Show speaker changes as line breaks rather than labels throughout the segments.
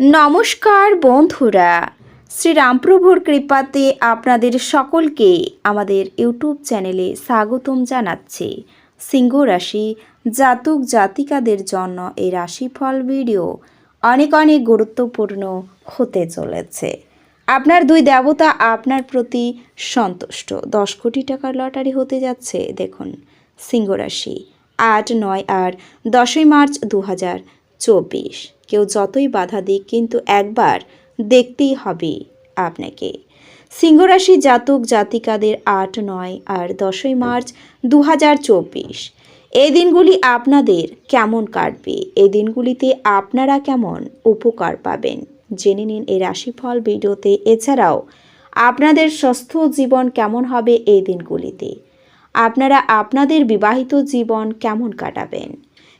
নমস্কার বন্ধুরা। শ্রীরামপ্রভুর কৃপাতে আপনাদের সকলকে আমাদের ইউটিউব চ্যানেলে স্বাগতম জানাচ্ছি। সিংহ রাশি জাতক জাতিকাদের জন্য এই রাশিফল ভিডিও অনেক অনেক গুরুত্বপূর্ণ হতে চলেছে। আপনার দুই দেবতা আপনার প্রতি সন্তুষ্ট। দশ কোটি টাকার লটারি হতে যাচ্ছে। দেখুন সিংহ রাশি আট, নয় আর দশই মার্চ দু হাজার চব্বিশ। কেউ যতই বাধা দিক, কিন্তু একবার দেখতেই হবে আপনাকে। সিংহরাশি জাতক জাতিকাদের আট, নয় আর দশই মার্চ দু হাজার চব্বিশ। এই দিনগুলি আপনাদের কেমন কাটবে? এই দিনগুলিতে আপনারা কেমন উপকার পাবেন? জেনে নিন এই রাশিফল ভিডিওতে। এছাড়াও, আপনাদের সুস্থ জীবন কেমন হবে এই দিনগুলিতে? আপনারা আপনাদের বিবাহিত জীবন কেমন কাটাবেন?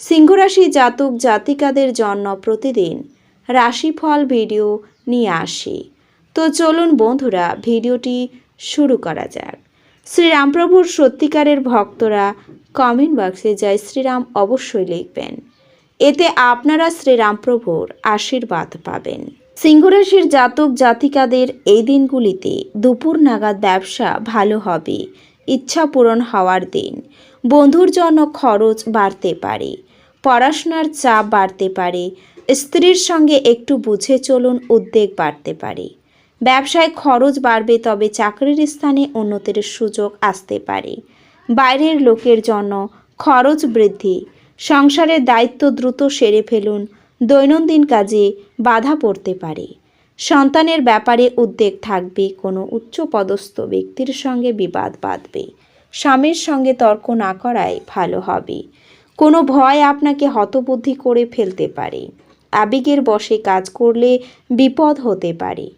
সিংহরাশি জাতক জাতিকাদের জন্য প্রতিদিন রাশিফল ভিডিও নিয়ে আসি। তো চলুন বন্ধুরা, ভিডিওটি শুরু করা যাক। শ্রীরামপ্রভুর সত্যিকারের ভক্তরা কমেন্ট বক্সে জয় শ্রীরাম অবশ্যই লিখবেন। এতে আপনারা শ্রীরামপ্রভুর আশীর্বাদ পাবেন। সিংহরাশির জাতক জাতিকাদের এই দিনগুলিতে দুপুর নাগাদ ব্যবসা ভালো হবে, ইচ্ছা পূরণ হওয়ার দিন। বন্ধুর জন্য খরচ বাড়তে পারে। পড়াশোনার চাপ বাড়তে পারে। স্ত্রীর সঙ্গে একটু বুঝে চলুন, উদ্বেগ বাড়তে পারে। ব্যবসায় খরচ বাড়বে, তবে চাকরির স্থানে উন্নতির সুযোগ আসতে পারে। বাইরের লোকের জন্য খরচ বৃদ্ধি। সংসারের দায়িত্ব দ্রুত সেরে ফেলুন, দৈনন্দিন কাজে বাধা পড়তে পারে। সন্তানের ব্যাপারে উদ্বেগ থাকবে, কোনো উচ্চপদস্থ ব্যক্তির সঙ্গে বিবাদ বাঁধবে। স্বামীর সঙ্গে তর্ক না করাই ভালো হবে। কোনো ভয় আপনাকে হতবুদ্ধি করে ফেলতে পারে। আবেগের বশে কাজ করলে বিপদ হতে পারে।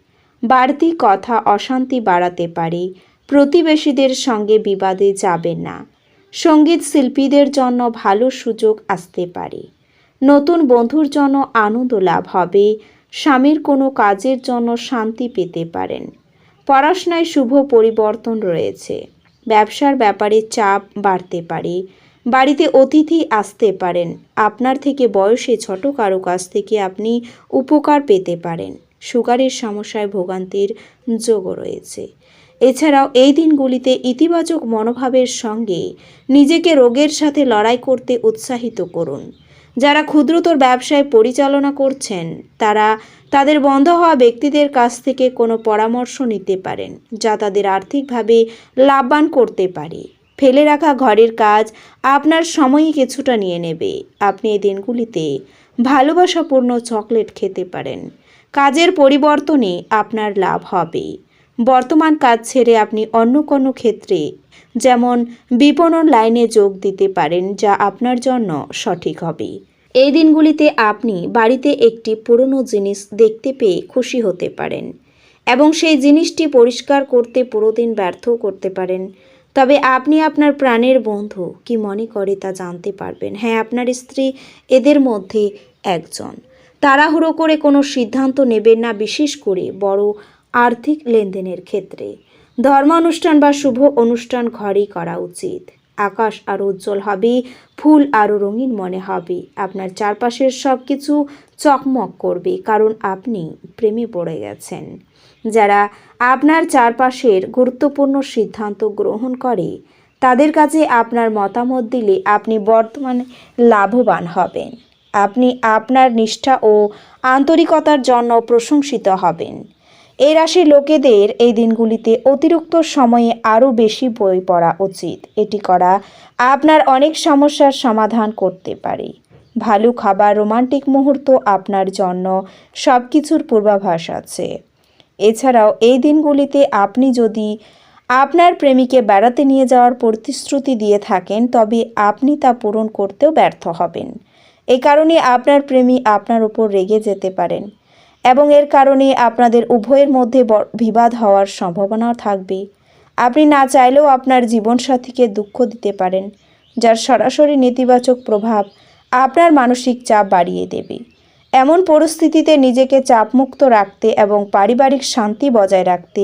বাড়তি কথা অশান্তি বাড়াতে পারে। প্রতিবেশীদের সঙ্গে বিবাদে যাবেন না। সংগীত শিল্পীদের জন্য ভালো সুযোগ আসতে পারে। নতুন বন্ধুর জন্য আনন্দ লাভ হবে। স্বামীর কোনো কাজের জন্য শান্তি পেতে পারেন। পড়াশোনায় শুভ পরিবর্তন রয়েছে। ব্যবসার ব্যাপারে চাপ বাড়তে পারে। বাড়িতে অতিথি আসতে পারেন। আপনার থেকে বয়সে ছোট কারও কাছ থেকে আপনি উপকার পেতে পারেন। সুগারের সমস্যায় ভোগান্তির যোগও রয়েছে। এছাড়াও এই দিনগুলিতে ইতিবাচক মনোভাবের সঙ্গে নিজেকে রোগের সাথে লড়াই করতে উৎসাহিত করুন। যারা ক্ষুদ্রতর ব্যবসায় পরিচালনা করছেন, তারা তাদের বন্ধ হওয়া ব্যক্তিদের কাছ থেকে কোনো পরামর্শ নিতে পারেন, যা তাদের আর্থিকভাবে লাভবান করতে পারে। ফেলে রাখা ঘরের কাজ আপনার সময়ই কিছুটা নিয়ে নেবে। আপনি এই দিনগুলিতে ভালোবাসাপূর্ণ চকলেট খেতে পারেন। কাজের পরিবর্তনে আপনার লাভ হবে। বর্তমান কাজ ছেড়ে আপনি অন্য কোনো ক্ষেত্রে যেমন বিপণন লাইনে যোগ দিতে পারেন, যা আপনার জন্য সঠিক হবে। এই দিনগুলিতে আপনি বাড়িতে একটি পুরনো জিনিস দেখতে পেয়ে খুশি হতে পারেন এবং সেই জিনিসটি পরিষ্কার করতে পুরো দিন ব্যর্থও করতে পারেন। তবে আপনি আপনার প্রাণের বন্ধু। কি মনে করে তা জানতে পারবেন? হ্যাঁ আপনার স্ত্রী এদের মধ্যে একজন। তাড়াহুড়ো করে কোনো সিদ্ধান্ত নেবেন না বিশেষ করে বড় আর্থিক লেনদেনের ক্ষেত্রে। ধর্মানুষ্ঠান বা শুভ অনুষ্ঠান ঘরেই করা উচিত। আকাশ আরও উজ্জ্বল হবে, ফুল আরও রঙিন মনে হবে। আপনার চারপাশের সব কিছু চকমক করবে, কারণ আপনি প্রেমে পড়ে গেছেন। যারা আপনার চারপাশের গুরুত্বপূর্ণ সিদ্ধান্ত গ্রহণ করে, তাদের কাছে আপনার মতামত দিলে আপনি বর্তমানে লাভবান হবেন। আপনি আপনার নিষ্ঠা ও আন্তরিকতার জন্য প্রশংসিত হবেন। এই রাশির লোকেদের এই দিনগুলিতে অতিরিক্ত সময়ে আরও বেশি বই পড়া উচিত। এটি করা আপনার অনেক সমস্যার সমাধান করতে পারে। ভালো খাবার, রোমান্টিক মুহূর্ত আপনার জন্য সব কিছুর পূর্বাভাস আছে। এছাড়াও এই দিনগুলিতে আপনি যদি আপনার প্রেমিকে বেড়াতে নিয়ে যাওয়ার প্রতিশ্রুতি দিয়ে থাকেন, তবে আপনি তা পূরণ করতেও ব্যর্থ হবেন। এ কারণে আপনার প্রেমী আপনার উপর রেগে যেতে পারেন। এবং এর কারণে আপনাদের উভয়ের মধ্যে বিবাদ হওয়ার সম্ভাবনা থাকবে। আপনি না চাইলেও আপনার জীবনসাথীকে দুঃখ দিতে পারেন, যার সরাসরি নেতিবাচক প্রভাব আপনার মানসিক চাপ বাড়িয়ে দেবে। এমন পরিস্থিতিতে নিজেকে চাপমুক্ত রাখতে এবং পারিবারিক শান্তি বজায় রাখতে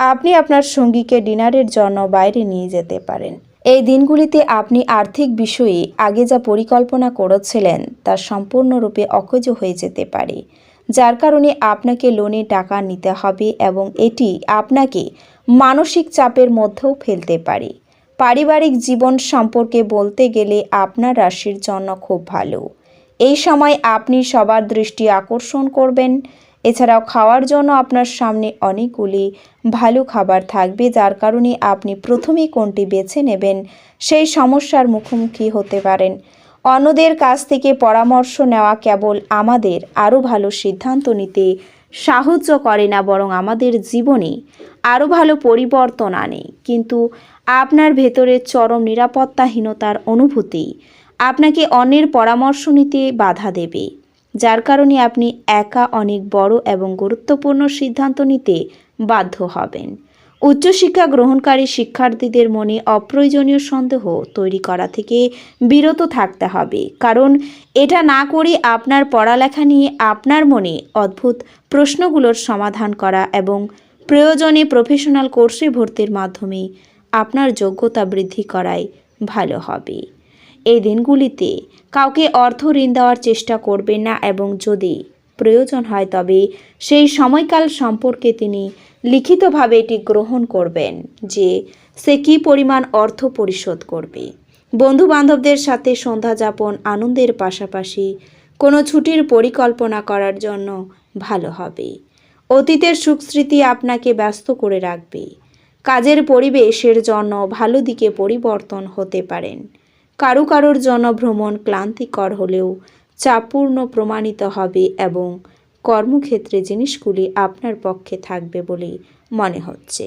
আপনি আপনার সঙ্গীকে ডিনারের জন্য বাইরে নিয়ে যেতে পারেন। এই দিনগুলিতে আপনি আর্থিক বিষয়ে আগে যা পরিকল্পনা করেছিলেন তা সম্পূর্ণরূপে অকেজ হয়ে যেতে পারে। যার কারণে আপনাকে লোনে টাকা নিতে হবে এবং এটি আপনাকে মানসিক চাপের মধ্যেও ফেলতে পারে। পারিবারিক জীবন সম্পর্কে বলতে গেলে আপনার রাশির জন্য খুব ভালো। এই সময় আপনি সবার দৃষ্টি আকর্ষণ করবেন। এছাড়াও খাওয়ার জন্য আপনার সামনে অনেকগুলি ভালো খাবার থাকবে, যার কারণে আপনি প্রথমেই কোনটি বেছে নেবেন সেই সমস্যার মুখোমুখি হতে পারেন। অন্যদের কাছ থেকে পরামর্শ নেওয়া কেবল আমাদের, আরও ভালো সিদ্ধান্ত নিতে সাহায্য করে না বরং আমাদের জীবনে আরও ভালো পরিবর্তন আনে। কিন্তু আপনার ভেতরে চরম নিরাপত্তাহীনতার অনুভূতি আপনাকে অন্যের পরামর্শ নিতে বাধা দেবে, যার কারণে আপনি একা অনেক বড় এবং গুরুত্বপূর্ণ সিদ্ধান্ত নিতে বাধ্য হবেন। উচ্চশিক্ষা গ্রহণকারী শিক্ষার্থীদের মনে অপ্রয়োজনীয় সন্দেহ তৈরি করা থেকে বিরত থাকতে হবে। কারণ এটা না করে আপনার পড়ালেখা নিয়ে আপনার মনে অদ্ভুত প্রশ্নগুলোর সমাধান করা এবং প্রয়োজনে প্রফেশনাল কোর্সে ভর্তির মাধ্যমে আপনার যোগ্যতা বৃদ্ধি করাই ভালো হবে। এই দিনগুলিতে কাউকে অর্থ ঋণ দেওয়ার চেষ্টা করবেন না এবং যদি প্রয়োজন হয়, তবে সেই সময়কাল সম্পর্কে তিনি লিখিতভাবে এটি গ্রহণ করবেন যে সে কী পরিমাণ অর্থ পরিশোধ করবে। বন্ধু বান্ধবদের সাথে সন্ধ্যা যাপন আনন্দের পাশাপাশি কোনো ছুটির পরিকল্পনা করার জন্য ভালো হবে। অতীতের সুখস্মৃতি আপনাকে ব্যস্ত করে রাখবে। কাজের পরিবেশের জন্য ভালো দিকে পরিবর্তন হতে পারেন। কারও কারোর জন্য ভ্রমণ ক্লান্তিকর হলেও চাপপূর্ণ প্রমাণিত হবে এবং কর্মক্ষেত্রে জিনিসগুলি আপনার পক্ষে থাকবে বলেই মনে হচ্ছে।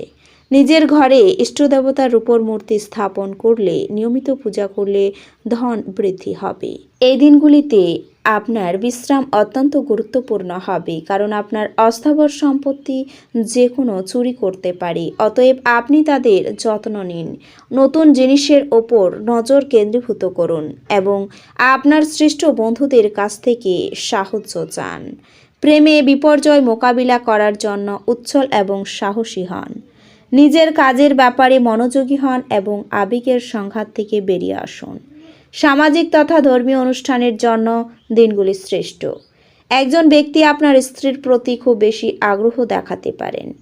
নিজের ঘরে ইষ্টদেবতার রূপর মূর্তি স্থাপন করলে, নিয়মিত পূজা করলে ধন বৃদ্ধি হবে। এই দিনগুলিতে আপনার বিশ্রাম অত্যন্ত গুরুত্বপূর্ণ হবে, কারণ আপনার অস্থাবর সম্পত্তি যে কোনো চুরি করতে পারে। অতএব আপনি তাদের যত্ন নিন। নতুন জিনিসের ওপর নজর কেন্দ্রীভূত করুন এবং আপনার শ্রেষ্ঠ বন্ধুদের কাছ থেকে সাহায্য চান। প্রেমে বিপর্যয় মোকাবিলা করার জন্য উচ্ছল এবং সাহসী হন। নিজের কাজের ব্যাপারে মনোযোগী হন এবং আবেগের সংঘাত থেকে বেরিয়ে আসুন। সামাজিক তথা ধর্মীয় অনুষ্ঠানের জন্য দিনগুলি শ্রেষ্ঠ। একজন ব্যক্তি আপনার স্ত্রীর প্রতি খুব বেশি আগ্রহ দেখাতে পারেন।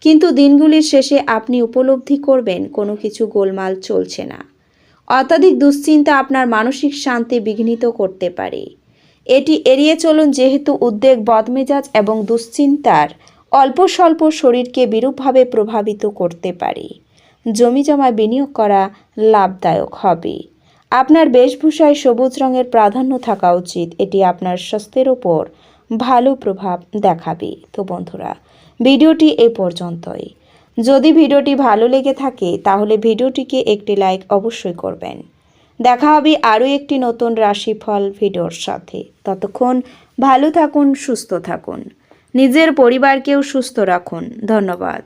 কিন্তু দিনগুলির শেষে আপনি উপলব্ধি করবেন, কোনো কিছু গোলমাল চলছে না। অত্যাধিক দুশ্চিন্তা আপনার মানসিক শান্তি বিঘ্নিত করতে পারে। এটি এড়িয়ে চলুন যেহেতু উদ্বেগ, বদমেজাজ এবং দুশ্চিন্তার অল্প স্বল্প শরীরকে বিরূপভাবে প্রভাবিত করতে পারে। জমি জমা বিনিয়োগ করা লাভদায়ক হবে। আপনার বেশভূষায় সবুজ রঙের প্রাধান্য থাকা উচিত। এটি আপনার স্বাস্থ্যের ওপর ভালো প্রভাব দেখাবে। তো বন্ধুরা, ভিডিওটি এ পর্যন্তই। যদি ভিডিওটি ভালো লেগে থাকে, তাহলে ভিডিওটিকে একটি লাইক অবশ্যই করবেন। দেখা হবে আরও একটি নতুন রাশিফল ভিডিওর সাথে। ততক্ষণ ভালো থাকুন, সুস্থ থাকুন। নিজের পরিবারকেও সুস্থ রাখুন। ধন্যবাদ।